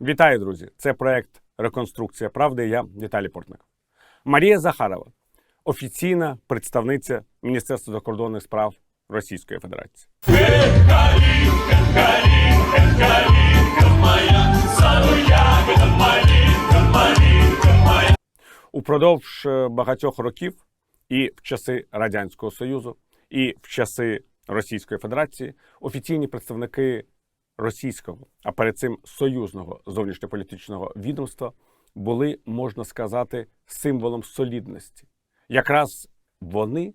Вітаю, друзі! Це проект Реконструкція правди. Я Віталій Портник. Марія Захарова, офіційна представниця Міністерства закордонних справ Російської Федерації. Упродовж е, багатьох років і в часи Радянського Союзу, і в часи Російської Федерації офіційні представники російського, а перед цим союзного зовнішньополітичного відомства були, можна сказати, символом солідності. Якраз вони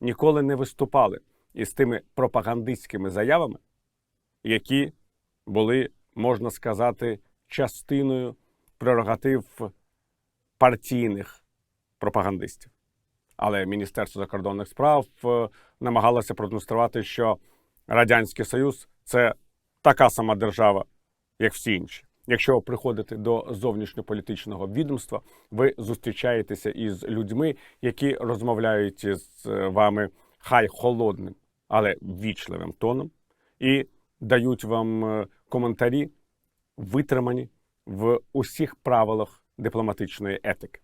ніколи не виступали із тими пропагандистськими заявами, які були, можна сказати, частиною прерогатив партійних пропагандистів. Але Міністерство закордонних справ е, намагалося продемонструвати, що Радянський Союз це така сама держава, як всі інші. Якщо ви приходите до зовнішньополітичного відомства, ви зустрічаєтеся із людьми, які розмовляють із вами хай холодним, але ввічливим тоном, і дають вам е, коментарі, витримані в усіх правилах дипломатичної етики.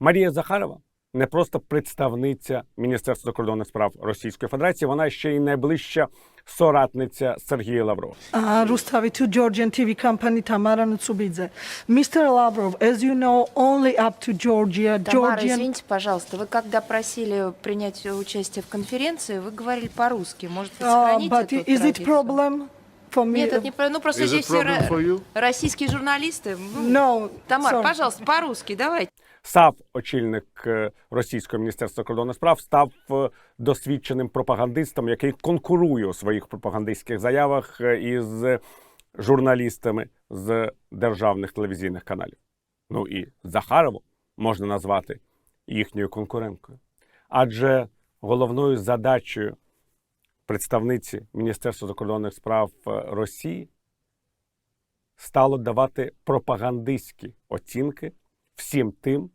Марія Захарова не просто представниця Міністерства закордонних справ Російської Федерації, вона ще й найближча соратниця Сергія Лаврова. Uh, Rustavi to Georgian TV company Tamara Nutsubidze. Mr. Lavrov, as you know, only up to Georgia, Тамара, Georgian. извините, пожалуйста, вы когда просили принять участие в конференции, вы говорили по-русски. Может, вы Uh, сохраните but эту is it традицию? problem for me? Нет, это не про- Ну, просто Is здесь it все problem for you? российские журналисты. Ну, No. Тамара, sorry. пожалуйста, по-русски давайте. Сав, очільник е, російського міністерства закордонних справ, став е, досвідченим пропагандистом, який конкурує у своїх пропагандистських заявах е, із журналістами з державних телевізійних каналів. Ну і Захарову можна назвати їхньою конкуренткою. Адже головною задачею представниці Міністерства закордонних справ Росії стало давати пропагандистські оцінки всім тим,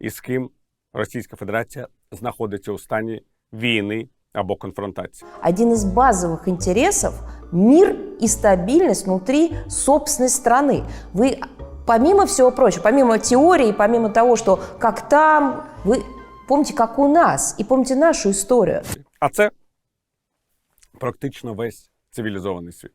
із ким Російська Федерація знаходиться у стані війни або конфронтації. один из базовых интересов – мир и стабильность внутри собственной страны. Вы, помимо всего прочего, помимо теории, помимо того, что как там, вы помните, как у нас, и помните нашу историю. А це практично весь цивілізований світ.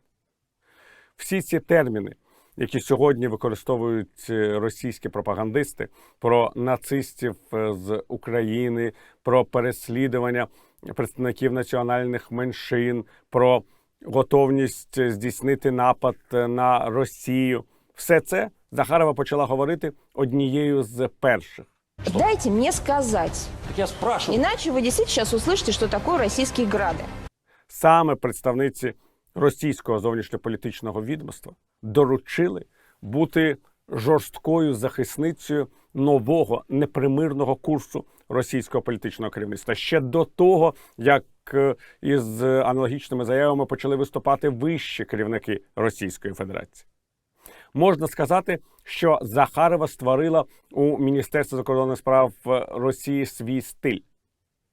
Всі ці терміни, які сьогодні використовують е, російські пропагандисти про нацистів е, з України, про переслідування представників національних меншин, про готовність е, здійснити напад е, на Росію, все це Захарова почала говорити однією з перших. Дайте мне сказать, Так я спрашиваю. иначе вы действительно сейчас услышите, что такое российские грады. саме представниці російського зовнішньополітичного відомства доручили бути жорсткою захисницею нового непримирного курсу російського політичного керівництва ще до того, як е, із аналогічними заявами почали виступати вищі керівники Російської Федерації. Можна сказати, що Захарова створила у Міністерстві закордонних справ Росії свій стиль.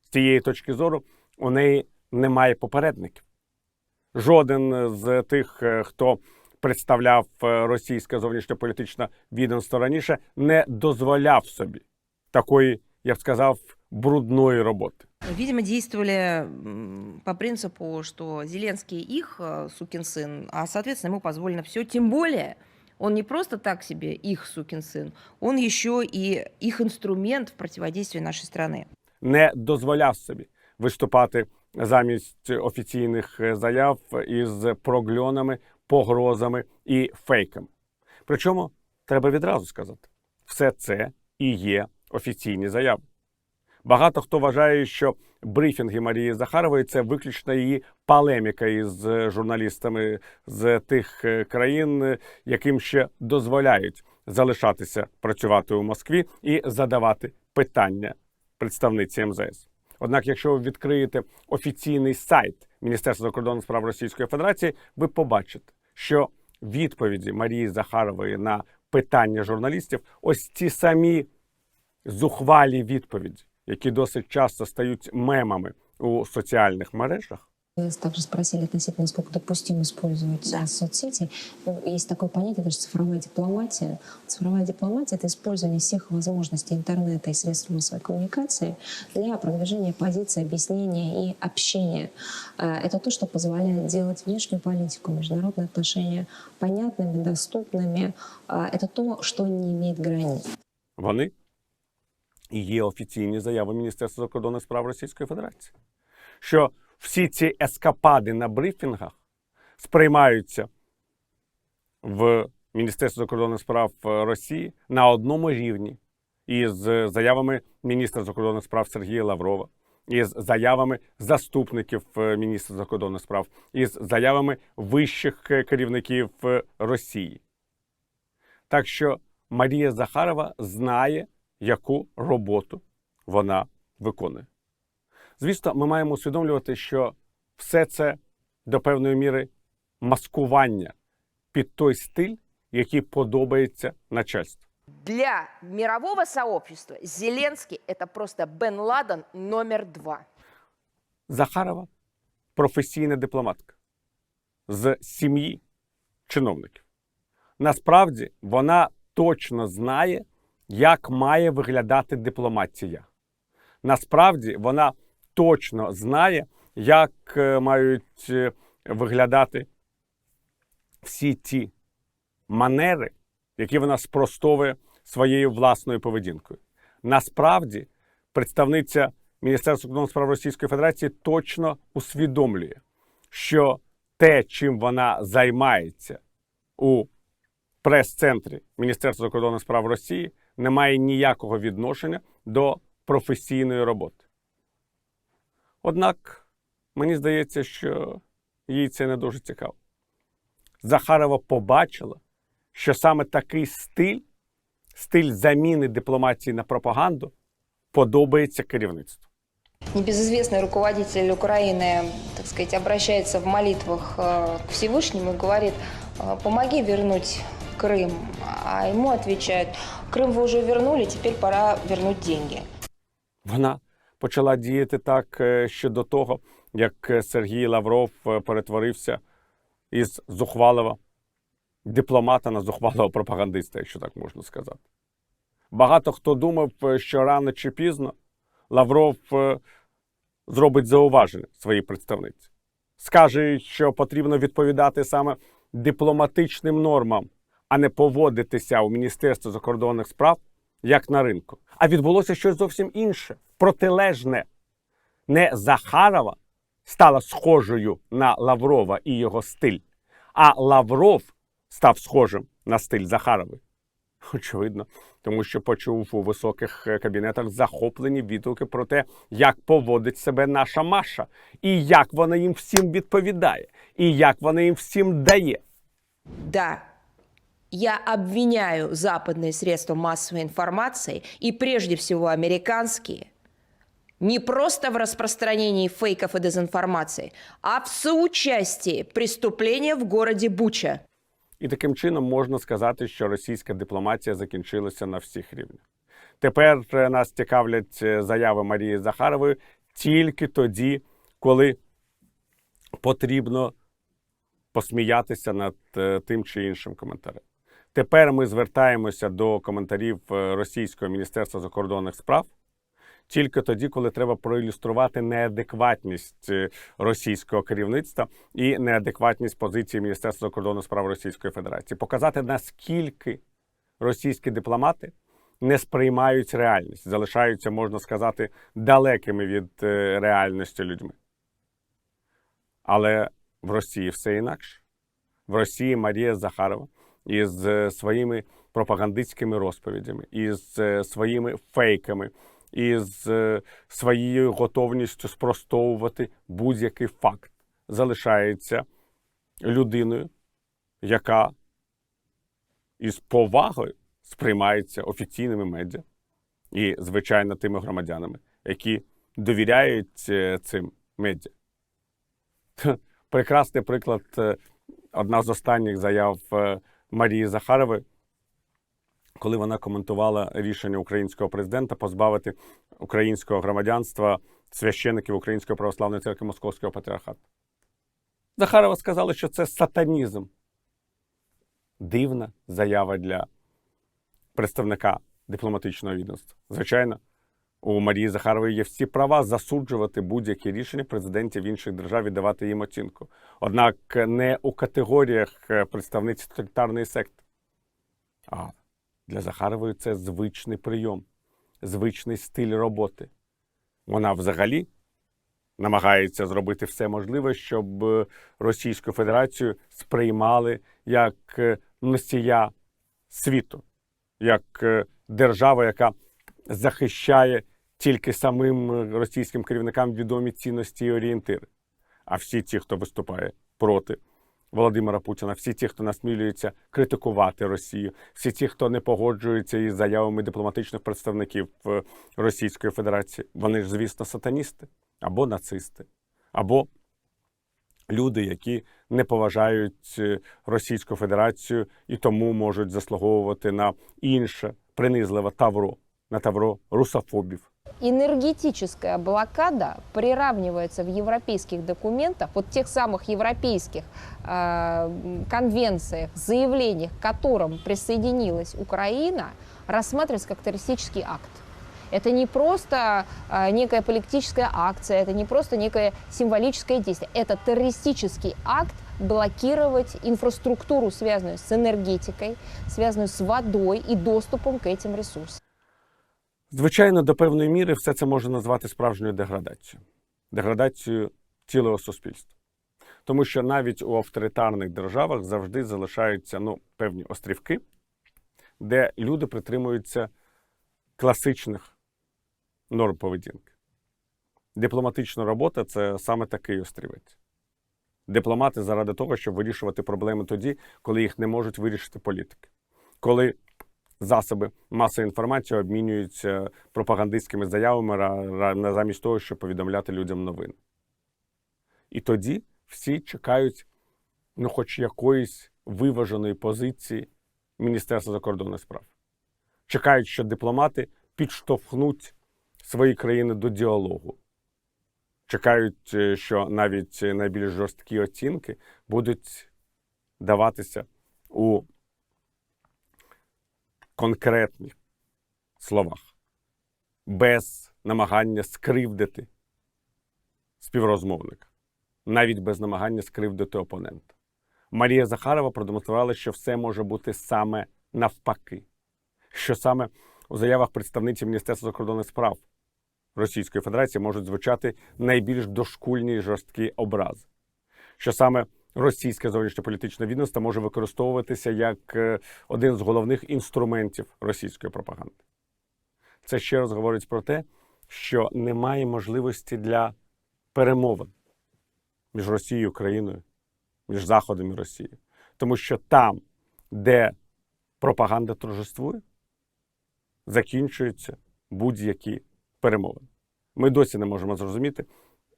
З цієї точки зору у неї немає попередників. Жоден з тих, е, хто представляв е, російське зовнішньополітичне відомство раніше, не дозволяв собі такої, я б сказав, брудної роботи. Видимо, действовали м, по принципу, что Зеленский их э, сукин сын, а, соответственно, ему позволено все. Тем более, он не просто так себе их сукин сын, он еще и их инструмент в противодействии нашей страны. не дозволяв собі виступати замість офіційних е, заяв із прогльонами, погрозами і фейками. Причому треба відразу сказати, все це і є офіційні заяви. Багато хто вважає, що брифінги Марії Захарової це виключно її полеміка із журналістами з тих е, країн, е, яким ще дозволяють залишатися працювати у Москві і задавати питання представниці МЗС. Однак, якщо ви відкриєте офіційний сайт Міністерства закордонних справ Російської Федерації, ви побачите, що відповіді Марії Захарової на питання журналістів ось ці самі зухвалі відповіді, які досить часто стають мемами у соціальних мережах, Вы также спросили относительно, насколько допустимо использовать э, соцсети. Ну, Есть такое понятие, даже цифровая дипломатия. Цифровая дипломатия – это использование всех возможностей интернета и средств массовой коммуникации для продвижения позиций, объяснения и общения. Э, Это то, что позволяет делать внешнюю политику, международные отношения понятными, доступными. Э, Это то, что не имеет границ. Вони і є офіційні заяви Міністерства закордонних справ Російської Федерації, що всі ці ескапади на брифінгах сприймаються в Міністерстві закордонних справ е, Росії на одному рівні із заявами міністра закордонних справ Сергія Лаврова, із заявами заступників е, міністра закордонних справ, із заявами вищих е, керівників Росії. Так що Марія Захарова знає, яку роботу вона виконує. Звісно, ми маємо усвідомлювати, що все це до певної міри маскування під той стиль, який подобається начальству. Для мирового сообщества Зеленский – это просто Бен Ладен номер два. Захарова професійна дипломатка з сім'ї чиновників. Насправді вона точно знає, як має виглядати дипломатія. Насправді вона точно знає, як е, мають е, виглядати всі ті манери, які вона спростовує своєю власною поведінкою. Насправді, представниця Міністерства закордонних справ Російської Федерації точно усвідомлює, що те, чим вона займається у прес-центрі Міністерства закордонних справ Росії, не має ніякого відношення до професійної роботи. Однак мені здається, що їй це не дуже цікаво. Захарова побачила, що саме такий стиль, стиль заміни дипломатії на пропаганду, подобається керівництву. Небезызвестный руководитель Украины, так сказать, обращается в молитвах э, к Всевышнему и говорит, э, помоги вернуть Крым. А ему отвечают, Крым вы уже вернули, теперь пора вернуть деньги. Вона почала діяти так е, ще до того, як е, Сергій Лавров е, перетворився із зухвалого дипломата на зухвалого пропагандиста, якщо так можна сказати. Багато хто думав, що рано чи пізно Лавров зробить зауваження своїй представниці. Скаже, що потрібно відповідати саме дипломатичним нормам, а не поводитися у Міністерстві закордонних справ як на ринку. А відбулося щось зовсім інше, протилежне. Не Захарова стала схожою на Лаврова і його стиль, а Лавров став схожим на стиль Захарови. Очевидно, тому що почув у високих е, кабінетах захоплені відгуки про те, як поводить себе наша Маша, і як вона їм всім відповідає, і як вона їм всім дає. Да, я обвиняю западные средства массовой информации и прежде всего американские не просто в распространении фейков и дезинформации, а в соучастии преступления в городе Буча. І таким чином можна сказати, що російська дипломатія закінчилася на всіх рівнях. Тепер е, нас цікавлять е, заяви Марії Захарової тільки тоді, коли потрібно посміятися над е, тим чи іншим коментарем. Тепер ми звертаємося до коментарів Російського міністерства закордонних справ тільки тоді, коли треба проілюструвати неадекватність е, російського керівництва і неадекватність позиції Міністерства закордонних справ Російської Федерації, показати наскільки російські дипломати не сприймають реальність, залишаються, можна сказати, далекими від е, реальності людьми. Але в Росії все інакше. В Росії Марія Захарова із е, своїми пропагандистськими розповідями, із своїми фейками, із е, своєю готовністю спростовувати будь-який факт залишається людиною, яка із повагою сприймається офіційними медіа і, звичайно, тими громадянами, які довіряють е, цим медіа. Прекрасний приклад, е, одна з останніх заяв Марії Захарової, коли вона коментувала рішення українського президента позбавити українського громадянства священиків Української православної церкви Московського патріархату. Захарова сказала, що це сатанізм. Дивна заява для представника дипломатичного відомства. Звичайно, у Марії Захарової є всі права засуджувати будь-які рішення президентів інших держав і давати їм оцінку. Однак не у категоріях е, представниць тоталітарної секти. А для Захарової це звичний прийом, звичний стиль роботи. Вона взагалі намагається зробити все можливе, щоб е, Російську Федерацію сприймали як е, носія світу, як е, держава, яка захищає тільки самим російським керівникам відомі цінності і орієнтири. А всі ті, хто виступає проти Володимира Путіна, всі ті, хто насмілюється критикувати Росію, всі ті, хто не погоджується із заявами дипломатичних представників е, Російської Федерації, вони ж, звісно, сатаністи або нацисти, або люди, які не поважають е, Російську Федерацію і тому можуть заслуговувати на інше принизливе тавро, на тавро русофобів. Энергетическая блокада приравнивается в европейских документах, вот тех самых европейских э, конвенциях, заявлениях, к которым присоединилась Украина, рассматривается как террористический акт. Это не просто э, некая политическая акция, это не просто некое символическое действие, это террористический акт блокировать инфраструктуру, связанную с энергетикой, связанную с водой и доступом к этим ресурсам. Звичайно, до певної міри все це можна назвати справжньою деградацією, деградацією цілого суспільства. Тому що навіть у авторитарних державах завжди залишаються ну, певні острівки, де люди притримуються класичних норм поведінки. Дипломатична робота це саме такий острівець. Дипломати заради того, щоб вирішувати проблеми тоді, коли їх не можуть вирішити політики. Коли засоби масової інформації обмінюються пропагандистськими заявами замість того, щоб повідомляти людям новини. І тоді всі чекають, ну, хоч якоїсь виваженої позиції Міністерства закордонних справ. Чекають, що дипломати підштовхнуть свої країни до діалогу. Чекають, е, що навіть найбільш жорсткі оцінки будуть даватися у конкретних словах, без намагання скривдити співрозмовника, навіть без намагання скривдити опонента. Марія Захарова продемонструвала, що все може бути саме навпаки, що саме у заявах представниці Міністерства закордонних справ Російської Федерації можуть звучати найбільш дошкульні і жорсткі образи, що саме російське зовнішньополітичне відомство може використовуватися як е, один з головних інструментів російської пропаганди. Це ще раз говорить про те, що немає можливості для перемовин між Росією і Україною, між Заходом і Росією. Тому що там, де пропаганда торжествує, закінчуються будь-які перемовини. Ми досі не можемо зрозуміти,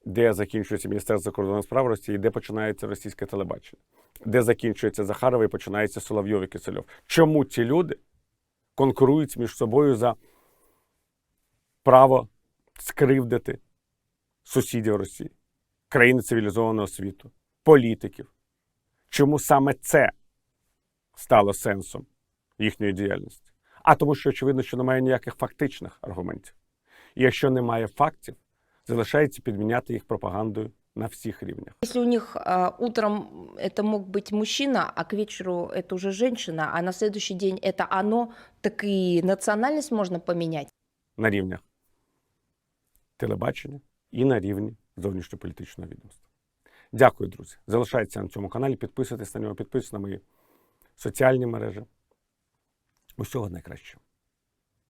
де закінчується Міністерство закордонних справ Росії, де починається російське телебачення, де закінчується Захарова і починається Соловйов і Кисельов. Чому ці люди конкурують між собою за право скривдити сусідів Росії, країни цивілізованого світу, політиків? Чому саме це стало сенсом їхньої діяльності? А тому, що очевидно, що немає ніяких фактичних аргументів. І якщо немає фактів, залишається підміняти їх пропагандою на всіх рівнях. Если у них а, утром это мог быть мужчина, а к вечеру это уже женщина, а на следующий день это оно, так и национальность можно поменять. на рівнях телебачення і на рівні зовнішньополітичного відомства. Дякую, друзі. Залишайтеся на цьому каналі, підписуйтесь на нього, підписуйтесь на мої соціальні мережі. Усього найкращого.